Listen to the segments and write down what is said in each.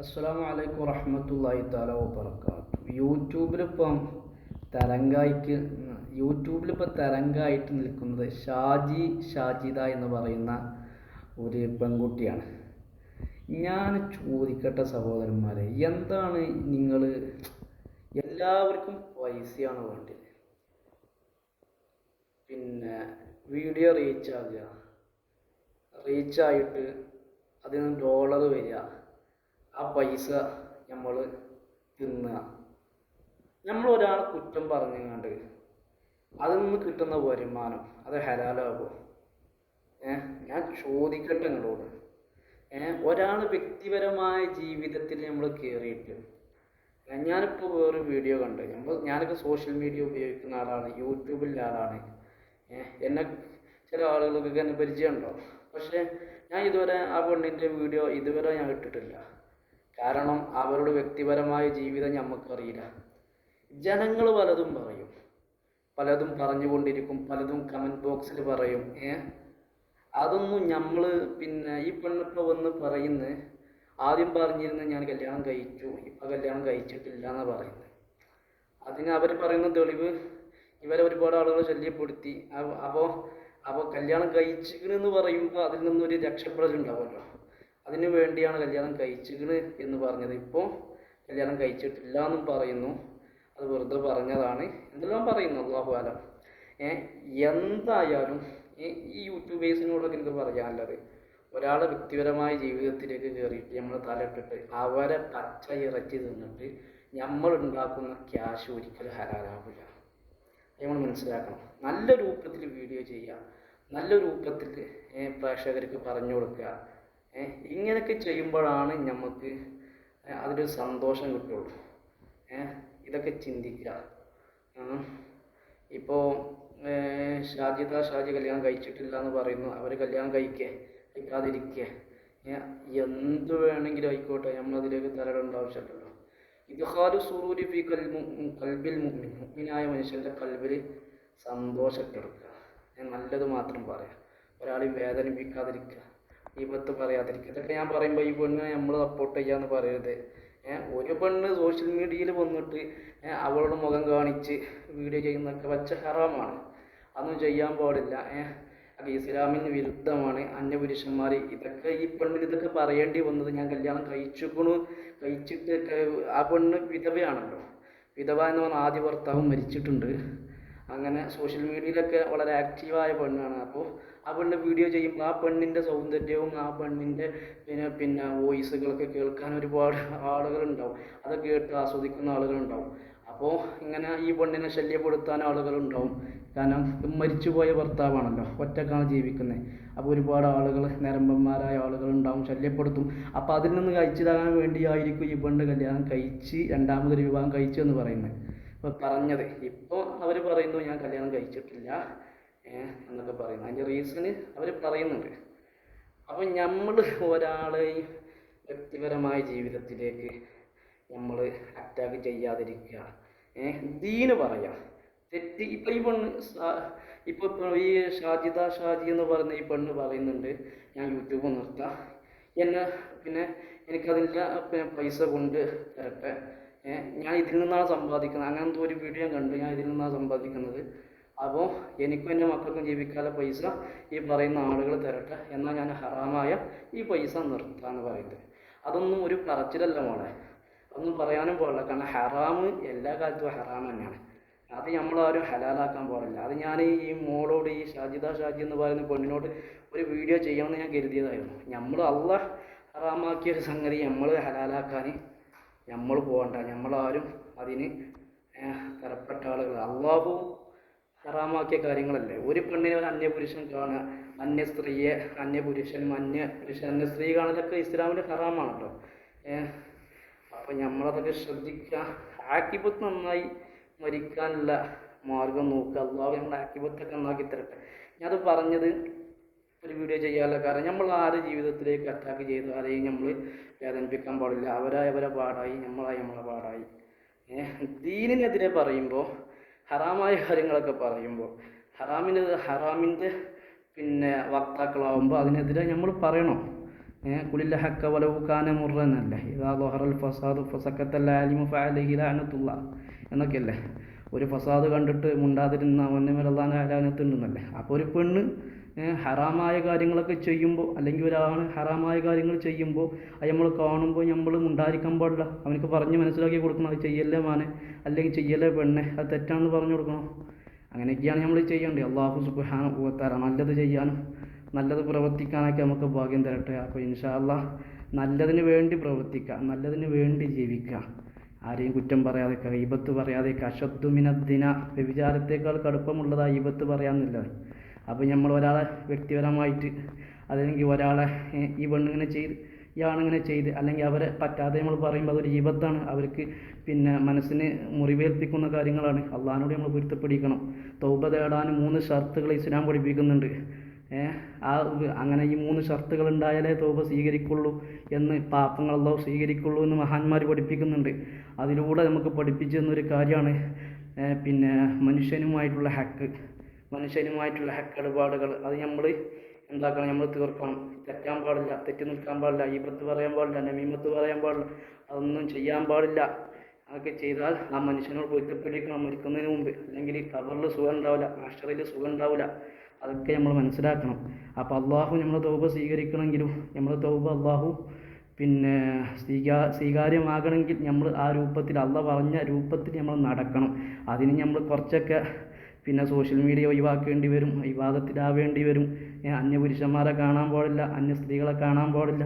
അസ്സലാമു അലൈക്കും വറഹമത്തല്ലാഹി താല വബർക്കാത്തു യൂട്യൂബിലിപ്പം തരംഗായിക്ക് യൂട്യൂബിലിപ്പോൾ തരംഗായിട്ട് നിൽക്കുന്നത് ഷാജി ഷാജിദ എന്ന് പറയുന്ന ഒരു പെൺകുട്ടിയാണ്. ഞാൻ ചോദിക്കട്ടെ സഹോദരന്മാരെ എന്താണ് നിങ്ങൾ എല്ലാവർക്കും പൈസയാണ് വേണ്ടത്? പിന്നെ വീഡിയോ റീച്ച് ആകുക റീച്ചായിട്ട് അതിന് ഡോളർ വരിക. ആ പൈസ നമ്മൾ തിന്നുക നമ്മൾ ഒരാളെ കുറ്റം പറഞ്ഞുകൊണ്ട് അതിൽ നിന്ന് കിട്ടുന്ന വരുമാനം അത് ഹലാലാകുമോ ഏ? ഞാൻ ചോദിക്കട്ടെ നിങ്ങളോട്. ഏ? ഒരാൾ വ്യക്തിപരമായ ജീവിതത്തിൽ നമ്മൾ കയറിയിട്ട് ഞാനിപ്പോൾ വേറൊരു വീഡിയോ കണ്ട്. നമ്മൾ ഞാനൊക്കെ സോഷ്യൽ മീഡിയ ഉപയോഗിക്കുന്ന ആളാണ് യൂട്യൂബിലെ ആളാണ്. എന്നെ ചില ആളുകൾക്കൊക്കെ എന്നെ പരിചയമുണ്ടോ? പക്ഷേ ഞാൻ ഇതുവരെ ആ പെണ്ണിന്റെ വീഡിയോ ഇതുവരെ ഞാൻ ഇട്ടിട്ടില്ല. കാരണം അവരുടെ വ്യക്തിപരമായ ജീവിതം നമുക്കറിയില്ല ജനങ്ങൾ പലതും പറയും. പലതും പറഞ്ഞുകൊണ്ടിരിക്കും പലതും കമന്റ് ബോക്സിൽ പറയും. ഏ? അതൊന്നും നമ്മൾ പിന്നെ ഈ പെണ്ണിപ്പോൾ വന്ന് പറയുന്നത് ആദ്യം പറഞ്ഞിരുന്ന ഞാൻ കല്യാണം കഴിച്ചു ഇപ്പം കല്യാണം കഴിച്ചിട്ടില്ല എന്നാണ് പറയുന്നത് അതിന് അവർ പറയുന്ന തെളിവ് ഇവരെ ഒരുപാട് ആളുകൾ ശല്യപ്പെടുത്തി. അപ്പോൾ അപ്പോൾ കല്യാണം കഴിച്ചിക്കണെന്ന് പറയുമ്പോൾ അതിൽ നിന്നൊരു രക്ഷപ്പെടലുണ്ടാവുമല്ലോ അതിനു വേണ്ടിയാണ് കല്യാണം കഴിച്ചത് എന്ന് പറഞ്ഞത്. ഇപ്പോൾ കല്യാണം കഴിച്ചിട്ടില്ല എന്നും പറയുന്നു. അത് വെറുതെ പറഞ്ഞതാണ്. എന്തെല്ലാം പറയുന്നു? അള്ളാഹു ആലം ഏ എന്തായാലും ഈ യൂട്യൂബേഴ്സിനോടൊക്കെ എനിക്ക് പറയാനുള്ളത്. ഒരാളെ വ്യക്തിപരമായ ജീവിതത്തിലേക്ക് കയറിയിട്ട് നമ്മൾ തലയിട്ടിട്ട് അവരെ പച്ച ഇറച്ചി തിന്നിട്ട് നമ്മൾ ഉണ്ടാക്കുന്ന ക്യാഷ് ഒരിക്കലും ഹലാലാവില്ല നമ്മൾ മനസ്സിലാക്കണം. നല്ല രൂപത്തിൽ വീഡിയോ ചെയ്യുക. നല്ല രൂപത്തിൽ പ്രേക്ഷകർക്ക് പറഞ്ഞു കൊടുക്കുക. ഇങ്ങനെയൊക്കെ ചെയ്യുമ്പോഴാണ് നമുക്ക് അതിലൊരു സന്തോഷം കിട്ടുള്ളൂ. ഇതൊക്കെ ചിന്തിക്കുക ഇപ്പോൾ ഷാജിത ഷാജി കല്യാണം കഴിച്ചിട്ടില്ല എന്ന് പറയുന്നു. അവർ കല്യാണം കഴിക്കേ കഴിക്കാതിരിക്കുക എന്ത് വേണമെങ്കിലും ആയിക്കോട്ടെ നമ്മളതിലേക്ക് തലയിടേണ്ട ആവശ്യമില്ലല്ലോ. ഇദ്ഹാലു സുറൂരി ഫി കൽ കൽബിൽ മുഗ്മിൻ മുഗ്മിനായ മനുഷ്യന്റെ കൽബിൽ സന്തോഷമൊക്കെ ഞാൻ നല്ലത് മാത്രം പറയാം. ഒരാളെയും വേദനിപ്പിക്കാതിരിക്കുക വിപത്ത് പറയാതിരിക്കുക. ഇതൊക്കെ ഞാൻ പറയുമ്പോൾ ഈ പെണ്ണിനെ നമ്മൾ സപ്പോർട്ട് ചെയ്യാന്ന് പറയരുത്. ഒരു പെണ്ണ് സോഷ്യൽ മീഡിയയിൽ വന്നിട്ട് അവളുടെ മുഖം കാണിച്ച് വീഡിയോ ചെയ്യുന്നതൊക്കെ വച്ച ഹറാമാണ്. അതൊന്നും ചെയ്യാൻ പാടില്ല. ഇസ്ലാമിന് വിരുദ്ധമാണ്. അന്യപുരുഷന്മാർ ഇതൊക്കെ ഈ പെണ്ണിന് ഇതൊക്കെ പറയേണ്ടി വന്നത് ഞാൻ കല്യാണം കഴിച്ചിക്കണു. കഴിച്ചിട്ട് ആ പെണ്ണ് വിധവയാണല്ലോ. വിധവ എന്ന് പറഞ്ഞാൽ ആദ്യ ഭർത്താവ് മരിച്ചിട്ടുണ്ട്. അങ്ങനെ സോഷ്യൽ മീഡിയയിലൊക്കെ വളരെ ആക്റ്റീവായ പെണ്ണാണ്. അപ്പോൾ ആ പെണ്ണ് വീഡിയോ ചെയ്യുമ്പോൾ ആ പെണ്ണിന്റെ സൗന്ദര്യവും ആ പെണ്ണിന്റെ പിന്നെ പിന്നെ വോയിസുകളൊക്കെ കേൾക്കാൻ ഒരുപാട് ആളുകളുണ്ടാവും. അതൊക്കെ കേട്ട് ആസ്വദിക്കുന്ന ആളുകളുണ്ടാവും. അപ്പോൾ ഇങ്ങനെ ഈ പെണ്ണിനെ ശല്യപ്പെടുത്താൻ ആളുകളുണ്ടാവും. കാരണം മരിച്ചുപോയ ഭർത്താവാണല്ലോ ഒറ്റക്കാണ് ജീവിക്കുന്നത് അപ്പോൾ ഒരുപാട് ആളുകൾ നിരമ്പന്മാരായ ആളുകളുണ്ടാവും ശല്യപ്പെടുത്തും. അപ്പോൾ അതിൽ നിന്ന് കഴിച്ചിടാൻ വേണ്ടിയായിരിക്കും ഈ പെണ്ണ് കല്യാണം കഴിച്ച് രണ്ടാമതൊരു വിവാഹം കഴിച്ചു എന്ന് പറയുന്നത് പറഞ്ഞത്. ഇപ്പോൾ അവർ പറയുന്നു ഞാൻ കല്യാണം കഴിച്ചിട്ടില്ല. എന്നൊക്കെ പറയുന്നു. അതിന്റെ റീസണ് അവർ പറയുന്നുണ്ട്. അപ്പോൾ നമ്മൾ ഒരാളെയും വ്യക്തിപരമായ ജീവിതത്തിലേക്ക് നമ്മൾ അറ്റാക്ക് ചെയ്യാതിരിക്കുക. ദീന് പറയാം. തെറ്റ് ഇപ്പം ഈ പെണ്ണ് ഇപ്പോൾ ഈ ഷാജിദ ഷാജി എന്ന് പറയുന്ന ഈ പെണ്ണ് പറയുന്നുണ്ട് ഞാൻ യൂട്യൂബ് നിർത്താം. എന്നെ പിന്നെ എനിക്കതിന്റെ പിന്നെ പൈസ കൊണ്ട് തരട്ടെ. ഞാൻ ഇതിൽ നിന്നാണ് സമ്പാദിക്കുന്നത്. അങ്ങനത്തെ ഒരു വീഡിയോ ഞാൻ കണ്ടു. ഞാൻ ഇതിൽ നിന്നാണ് സമ്പാദിക്കുന്നത്. അപ്പോൾ എനിക്കും എന്റെ മക്കൾക്കും ജീവിക്കാനുള്ള പൈസ ഈ പറയുന്ന ആളുകൾ തരട്ടെ. എന്നാൽ ഞാൻ ഹറാമായ ഈ പൈസ നിർത്താന്ന് പറയുന്നത്. അതൊന്നും ഒരു പറച്ചിലല്ല മോളെ. ഒന്നും പറയാനും പാടില്ല. കാരണം ഹറാമ് എല്ലാ കാലത്തും ഹറാം തന്നെയാണ്. അത് നമ്മളാരും ഹലാലാക്കാൻ പാടില്ല. അത് ഞാൻ ഈ മോളോട് ഈ ഷാജിദ ഷാജി എന്ന് പറയുന്ന പെണ്ണിനോട് ഒരു വീഡിയോ ചെയ്യണമെന്ന് ഞാൻ കരുതിയതായിരുന്നു. നമ്മൾ അള്ള ഹറാമാക്കിയ ഒരു സംഗതി നമ്മൾ ഹലാലാക്കാൻ നമ്മൾ പോകണ്ട. നമ്മളാരും അതിന് തരപ്പെട്ട ആളുകൾ അള്ളാഹു ഹറാമാക്കിയ കാര്യങ്ങളല്ലേ. ഒരു പെണ്ണിനെ ഒരു അന്യപുരുഷൻ കാണുക അന്യ സ്ത്രീയെ അന്യപുരുഷനും അന്യ പുരുഷൻ അന്യ സ്ത്രീ കാണലൊക്കെ ഇസ്ലാമിന്റെ ഹറാമാണല്ലോ. അപ്പം നമ്മളതൊക്കെ ശ്രദ്ധിക്കുക ആക്കിബത്ത് നന്നായി മരിക്കാനുള്ള മാർഗം നോക്കുക അള്ളാഹു നമ്മുടെ ആക്കിബത്തൊക്കെ നന്നാക്കി തരട്ടെ. ഞാനത് പറഞ്ഞത് ഒരു വീഡിയോ ചെയ്യാനുള്ള കാരണം നമ്മൾ ആരെ ജീവിതത്തിലേക്ക് അറ്റാക്ക് ചെയ്തു ആരെയും നമ്മൾ വേദനിപ്പിക്കാൻ പാടില്ല. അവരായി അവരെ പാടായി നമ്മളായി നമ്മളെ പാടായി. ദീനിനെതിരെ പറയുമ്പോൾ ഹറാമായ കാര്യങ്ങളൊക്കെ പറയുമ്പോൾ ഹറാമിന് ഹറാമിന്റെ പിന്നെ വക്താക്കളാവുമ്പോൾ അതിനെതിരെ നമ്മൾ പറയണം. കുലില്ല ഹക്ക വലവുക്കാന കാന മുറന്നല്ലേ? ഇതാ ലൊഹറൽ ഫസാദ് ഫസക്കത്തല്ല അലിമു എന്നൊക്കെയല്ലേ? ഒരു ഫസാദ് കണ്ടിട്ട് മുണ്ടാതിരുന്ന അവന്റെ മേലെ അപ്പോൾ ഒരു പെണ്ണ് ഹറാമായ കാര്യങ്ങളൊക്കെ ചെയ്യുമ്പോൾ അല്ലെങ്കിൽ ഒരാൾ ഹറാമായ കാര്യങ്ങൾ ചെയ്യുമ്പോൾ അത് നമ്മൾ കാണുമ്പോൾ നമ്മൾ ഉണ്ടായിരിക്കാൻ പാടില്ല. അവനക്ക് പറഞ്ഞ് മനസ്സിലാക്കി കൊടുക്കണം അത് ചെയ്യല്ലേ മാനെ? അല്ലെങ്കിൽ ചെയ്യല്ലേ പെണ്ണെ? അത് തെറ്റാണെന്ന് പറഞ്ഞു കൊടുക്കണം. അങ്ങനെയൊക്കെയാണ് നമ്മൾ ചെയ്യേണ്ടത്. അള്ളാഹു സുബ്ഹാന പൂവത്താര നല്ലത് ചെയ്യാനും നല്ലത് പ്രവർത്തിക്കാനൊക്കെ നമുക്ക് ഭാഗ്യം തരട്ടെ. അപ്പോൾ ഇൻഷാല്ല നല്ലതിന് വേണ്ടി പ്രവർത്തിക്കുക നല്ലതിന് വേണ്ടി ജീവിക്കുക. ആരെയും കുറ്റം പറയാതെ ഈബത്ത് പറയാതെ അശദ്ദുമിനദ്ദിന വ്യഭിചാരത്തേക്കാൾ കടുപ്പമുള്ളത് ഈബത്ത് പറയാമെന്നില്ല അപ്പോൾ നമ്മൾ ഒരാളെ വ്യക്തിപരമായിട്ട് അല്ലെങ്കിൽ ഒരാളെ ഈ പെണ്ണിങ്ങനെ ചെയ്ത് ഇയാളിങ്ങനെ ചെയ്ത് അല്ലെങ്കിൽ അവരെ പറ്റാതെ നമ്മൾ പറയുമ്പോൾ അതൊരു ജീവത്താണ് അവർക്ക് പിന്നെ മനസ്സിന് മുറിവേൽപ്പിക്കുന്ന കാര്യങ്ങളാണ്. അള്ളഹാനോട് നമ്മൾ പൊരുത്തപ്പെടിക്കണം. തൗബ തേടാൻ മൂന്ന് ഷർത്തുകൾ ഇസ്ലാം പഠിപ്പിക്കുന്നുണ്ട്. ആ അങ്ങനെ ഈ മൂന്ന് ഷർത്തുകൾ ഉണ്ടായാലേ തോപ സ്വീകരിക്കുള്ളൂ എന്ന് പാപങ്ങൾ അള്ളാഹു സ്വീകരിക്കുള്ളൂ എന്ന് മഹാന്മാർ പഠിപ്പിക്കുന്നുണ്ട്. അതിലൂടെ നമുക്ക് പഠിപ്പിച്ചു തന്നൊരു കാര്യമാണ് പിന്നെ മനുഷ്യനുമായിട്ടുള്ള ഹക്ക്. മനുഷ്യനുമായിട്ടുള്ള ഇടപാടുകൾ അത് നമ്മൾ എന്താക്കണം നമ്മൾ തീർക്കണം. തെറ്റാൻ പാടില്ല തെറ്റി നിൽക്കാൻ പാടില്ല ഈബത്ത് പറയാൻ പാടില്ല നമീമത്ത് പറയാൻ പാടില്ല അതൊന്നും ചെയ്യാൻ പാടില്ല. അതൊക്കെ ചെയ്താൽ ആ മനുഷ്യനോട് പൊരുത്തപ്പെട്ടിരിക്കണം മരിക്കുന്നതിന് മുമ്പ്. അല്ലെങ്കിൽ കബറിൽ സുഖം ഉണ്ടാവില്ല ആശ്രയിൽ സുഖം ഉണ്ടാവില്ല. അതൊക്കെ നമ്മൾ മനസ്സിലാക്കണം. അപ്പോൾ അള്ളാഹു നമ്മളെ തൗബ സ്വീകരിക്കണമെങ്കിലും നമ്മളെ തൗബ അള്ളാഹു പിന്നെ സ്വീകാ സ്വീകാര്യമാകണമെങ്കിൽ നമ്മൾ ആ രൂപത്തിൽ അള്ള പറഞ്ഞ രൂപത്തിൽ നമ്മൾ നടക്കണം. അതിന് നമ്മൾ കുറച്ചൊക്കെ പിന്നെ സോഷ്യൽ മീഡിയ ഒഴിവാക്കേണ്ടി വരും വിവാദത്തിലാവേണ്ടി വരും. അന്യ പുരുഷന്മാരെ കാണാൻ പാടില്ല അന്യ സ്ത്രീകളെ കാണാൻ പാടില്ല.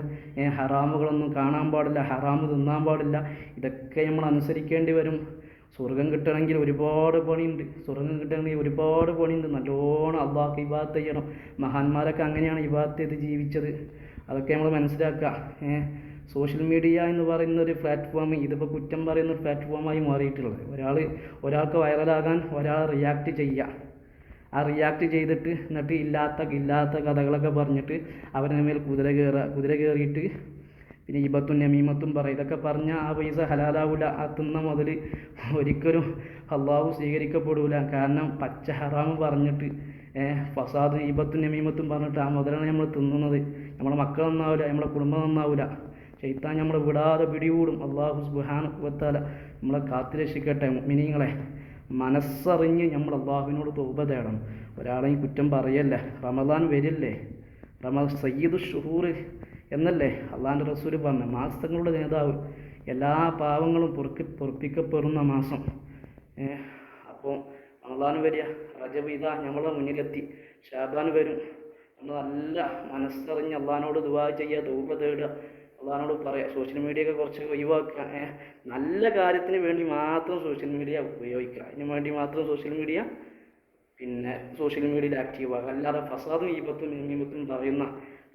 ഹറാമുകളൊന്നും കാണാൻ പാടില്ല ഹറാമ് തിന്നാൻ പാടില്ല. ഇതൊക്കെ നമ്മൾ അനുസരിക്കേണ്ടി വരും. സ്വർഗം കിട്ടണമെങ്കിൽ ഒരുപാട് പണിയുണ്ട്. സ്വർഗം കിട്ടണമെങ്കിൽ ഒരുപാട് പണിയുണ്ട്. നല്ലോണം അള്ളാഹ്ക്ക് ഇബാദത്ത് ചെയ്യണം. മഹാന്മാരൊക്കെ അങ്ങനെയാണ് ഇബാദത്ത് ചെയ്ത് ജീവിച്ചത്. അതൊക്കെ നമ്മൾ മനസ്സിലാക്കുക. സോഷ്യൽ മീഡിയ എന്ന് പറയുന്ന ഒരു പ്ലാറ്റ്ഫോം ഇതിപ്പോൾ കുറ്റം പറയുന്ന ഒരു പ്ലാറ്റ്ഫോമായി മാറിയിട്ടുള്ളത്. ഒരാൾ ഒരാൾക്ക് വൈറലാകാൻ ഒരാൾ റിയാക്ട് ചെയ്യുക ആ റിയാക്ട് ചെയ്തിട്ട് എന്നിട്ട് ഇല്ലാത്ത ഇല്ലാത്ത കഥകളൊക്കെ പറഞ്ഞിട്ട് അവരുടെ മേൽ കുതിര കയറുക കുതിര കയറിയിട്ട് പിന്നെ ഇബത്തും നമീമത്തും പറയും. ഇതൊക്കെ പറഞ്ഞാൽ ആ പൈസ ഹലാലാവില്ല ആ മുതൽ ഒരിക്കലും അള്ളാഹു സ്വീകരിക്കപ്പെടില്ല കാരണം പച്ച ഹറാമ് പറഞ്ഞിട്ട് ഫസാദ് ഇബത്തും നമീമത്തും പറഞ്ഞിട്ട് ആ മുതലാണ് നമ്മൾ തിന്നുന്നത്. നമ്മളെ മക്കൾ നന്നാവില്ല നമ്മളെ കുടുംബം നന്നാവില്ല ചെയ്ത്താൻ നമ്മളെ വിടാതെ പിടികൂടും. അള്ളാഹു സുബാന വത്താല നമ്മളെ കാത്തുരക്ഷിക്കട്ടെ മിനിങ്ങളെ മനസ്സറിഞ്ഞ് നമ്മൾ അള്ളാഹുവിനോട് തോപ തേടണം. ഒരാളെ കുറ്റം പറയല്ലേ? റമദാൻ വരില്ലേ? റമ സയ്യിദ് ഷുഹൂർ എന്നല്ലേ? അള്ളാഹിന്റെ റസൂൽ പറഞ്ഞ മാസങ്ങളുടെ നേതാവ്. എല്ലാ പാവങ്ങളും പൊറുക്കി പൊറുപ്പിക്കപ്പെടുന്ന മാസം. അപ്പോൾ റമദാൻ വരിക റജബ് ഇതാ നമ്മളെ മുന്നിലെത്തി. ഷാബാൻ വരും. നമ്മൾ നല്ല മനസ്സറിഞ്ഞ് അള്ളഹാനോട് ദുവാ ചെയ്യുക തൗബ തേടുക. അള്ളഹാനോട് പറയാം സോഷ്യൽ മീഡിയ ഒക്കെ കുറച്ച് ഒഴിവാക്കുക. നല്ല കാര്യത്തിന് വേണ്ടി മാത്രം സോഷ്യൽ മീഡിയ ഉപയോഗിക്കുക. അതിന് വേണ്ടി മാത്രം സോഷ്യൽ മീഡിയ പിന്നെ സോഷ്യൽ മീഡിയയിൽ ആക്റ്റീവ് ആകുക അല്ലാതെ ഫസാദും ഈപത്തും നിയമത്തും പറയുന്ന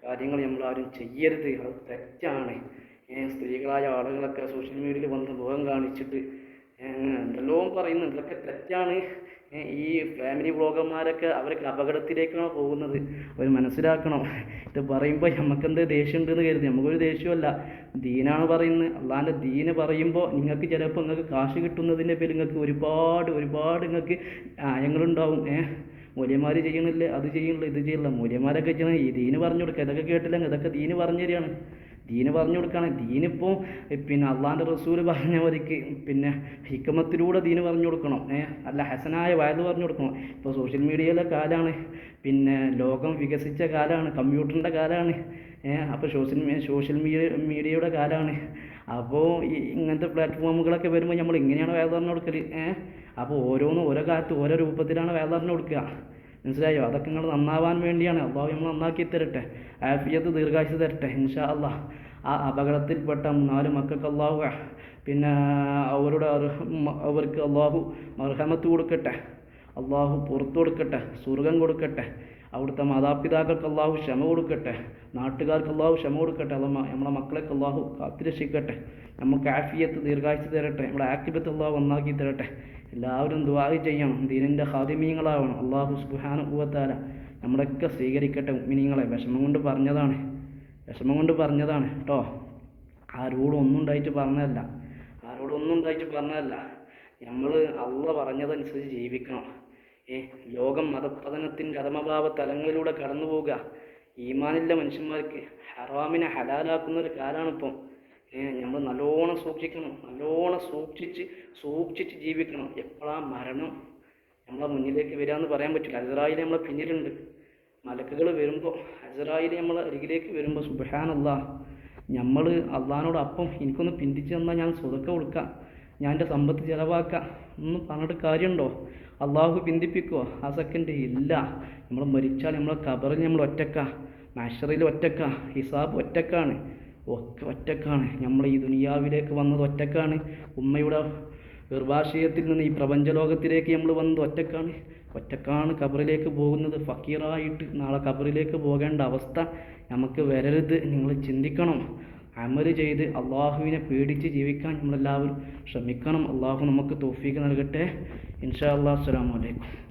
കാര്യങ്ങൾ നമ്മൾ ആരും ചെയ്യരുത്. അത് തെറ്റാണ്. സ്ത്രീകളായ ആളുകളൊക്കെ സോഷ്യൽ മീഡിയയിൽ വന്ന് മുഖം കാണിച്ചിട്ട് എന്തെല്ലോ പറയുന്നു. ഇതൊക്കെ തെറ്റാണ്. ഈ ഫാമിലി ബ്ലോഗർമാരൊക്കെ അവരൊക്കെ അപകടത്തിലേക്കാണ് പോകുന്നത്? അവർ മനസ്സിലാക്കണം? ഇത് പറയുമ്പോൾ നമുക്കെന്ത് ദേഷ്യമുണ്ടെന്ന് കരുതി. നമുക്കൊരു ദേഷ്യമല്ല ദീനാണ് പറയുന്നത്. അള്ളാന്റെ ദീന് പറയുമ്പോൾ നിങ്ങൾക്ക് ചിലപ്പോൾ നിങ്ങൾക്ക് കാശ് കിട്ടുന്നതിന്റെ പേരിൽ നിങ്ങൾക്ക് ഒരുപാട് ഒരുപാട് നിങ്ങൾക്ക് ന്യായങ്ങളുണ്ടാവും. ഏഹ്? മൂല്യന്മാർ ചെയ്യണില്ലേ? അത് ചെയ്യണില്ല? ഇത് ചെയ്യണില്ല? മൂല്യന്മാരൊക്കെ ചെയ്യണം. ഈ ദീന് പറഞ്ഞു കൊടുക്കുക. ഇതൊക്കെ കേട്ടില്ലെങ്കിൽ ഇതൊക്കെ ദീന് പറഞ്ഞു തരികയാണ്. ദീന് പറഞ്ഞു കൊടുക്കുകയാണ് ദീനിപ്പോൾ പിന്നെ അള്ളാന്റെ റസൂൽ പറഞ്ഞ മതിക്ക് പിന്നെ ഹിക്കമത്തിലൂടെ ദീന് പറഞ്ഞു കൊടുക്കണം. ഏഹ് അല്ല ഹസനായ വയത് പറഞ്ഞു കൊടുക്കണം. ഇപ്പോൾ സോഷ്യൽ മീഡിയയിലെ കാലമാണ് പിന്നെ ലോകം വികസിച്ച കാലമാണ് കമ്പ്യൂട്ടറിന്റെ കാലമാണ് ഏഹ് അപ്പോൾ സോഷ്യൽ സോഷ്യൽ മീഡിയ മീഡിയയുടെ കാലമാണ് അപ്പോൾ ഈ ഇങ്ങനത്തെ പ്ലാറ്റ്ഫോമുകളൊക്കെ വരുമ്പോൾ നമ്മൾ ഇങ്ങനെയാണ് വേദ പറഞ്ഞു കൊടുക്കൽ ഏഹ് അപ്പോൾ ഓരോന്നും ഓരോ കാലത്ത് ഓരോ രൂപത്തിലാണ് വേദ പറഞ്ഞു കൊടുക്കുക. മനസ്സിലായോ? അതൊക്കെ നിങ്ങൾ നന്നാവാൻ വേണ്ടിയാണ്. അള്ളാഹു നമ്മൾ നന്നാക്കി തരട്ടെ. ആഫിയത്ത് ദീർഘായുസ് തരട്ടെ ഇൻഷാ അള്ളാഹ് ആ അപകടത്തിൽപ്പെട്ട നാല് മക്കൾക്ക് അള്ളാഹു പിന്നെ അവരുടെ അവർക്ക് അള്ളാഹു മർഹമത്ത് കൊടുക്കട്ടെ. അള്ളാഹു പുറത്തു കൊടുക്കട്ടെ സ്വർഗം കൊടുക്കട്ടെ. അവിടുത്തെ മാതാപിതാക്കൾക്ക് അള്ളാഹു ക്ഷമ കൊടുക്കട്ടെ. നാട്ടുകാർക്ക് അള്ളാഹു ക്ഷമ കൊടുക്കട്ടെ. അല്ല നമ്മളെ മക്കളെ അള്ളാഹു കാത്തുരക്ഷിക്കട്ടെ. നമുക്ക് ആഫിയത്ത് ദീർഘാഴ്ച തരട്ടെ. നമ്മുടെ ആക്ടിബത്ത് അള്ളാഹു ഒന്നാക്കി തരട്ടെ. എല്ലാവരും ദുആ ചെയ്യണം. ദീനിന്റെ ഹാദിമീങ്ങളാവണം അള്ളാഹു സുഹാന ഊവത്താല നമ്മളൊക്കെ സ്വീകരിക്കട്ടെ മിനിങ്ങളെ വിഷമം കൊണ്ട് പറഞ്ഞതാണ്. വിഷമം കൊണ്ട് പറഞ്ഞതാണ് കേട്ടോ. ആരോടും ഒന്നും ഉണ്ടായിട്ട് പറഞ്ഞതല്ല. ആരോടും ഒന്നും ഉണ്ടായിട്ട് പറഞ്ഞതല്ല. നമ്മൾ അള്ള പറഞ്ഞതനുസരിച്ച് ജീവിക്കണം. ഏ ലോകം മതപതനത്തിന്റെ അധമഭാവ തലങ്ങളിലൂടെ കടന്നു പോവുക ഈമാനില്ല മനുഷ്യന്മാർക്ക്. ഹറാമിനെ ഹലാലാക്കുന്ന ഒരു കാലമാണ് ഏ നമ്മൾ നല്ലോണം സൂക്ഷിക്കണം. നല്ലോണം സൂക്ഷിച്ച് സൂക്ഷിച്ച് ജീവിക്കണം. എപ്പോഴാ മരണം നമ്മളെ മുന്നിലേക്ക് വരാമെന്ന് പറയാൻ പറ്റില്ല. അസറായിൽ നമ്മളെ പിന്നിലുണ്ട്. മലക്കുകൾ വരുമ്പോൾ അസറായിൽ നമ്മളെ അരികിലേക്ക് വരുമ്പോൾ സുബഹാനല്ല നമ്മൾ അള്ളഹാനോട് അപ്പം എനിക്കൊന്ന് പിന്തിച്ച് തന്നാൽ ഞാൻ സ്വതക്ക കൊടുക്കാം. ഞാൻ എന്റെ സമ്പത്ത് ചിലവാക്കാം. ഒന്നും പറഞ്ഞിട്ട് കാര്യമുണ്ടോ അള്ളാഹു പിന്തിപ്പിക്കുമോ ആ സെക്കൻഡ് ഇല്ല. നമ്മൾ മരിച്ചാൽ നമ്മളെ കബറിൽ നമ്മൾ ഒറ്റക്ക. മാഷറിൽ ഒറ്റക്ക. ഹിസാബ് ഒറ്റക്കാണ്. ഒക്കെ ഒറ്റക്കാണ്. നമ്മൾ ഈ ദുനിയാവിലേക്ക് വന്നത് ഒറ്റക്കാണ്. ഉമ്മയുടെ ഗർഭാശയത്തിൽ നിന്ന് ഈ പ്രപഞ്ച ലോകത്തിലേക്ക് നമ്മൾ വന്നത് ഒറ്റക്കാണ്. ഒറ്റക്കാണ് കബറിലേക്ക് പോകുന്നത്. ഫക്കീറായിട്ട് നാളെ കബറിലേക്ക് പോകേണ്ട അവസ്ഥ. നമുക്ക് വരരുത്. നിങ്ങൾ ചിന്തിക്കണം. അമൽ ചെയ്ത് അള്ളാഹുവിനെ പേടിച്ച് ജീവിക്കാൻ നമ്മളെല്ലാവരും ശ്രമിക്കണം. അള്ളാഹു നമുക്ക് തോഫീക്ക് നൽകട്ടെ. ഇൻഷാ അള്ളാഹ് അസ്സാം അലൈക്കും.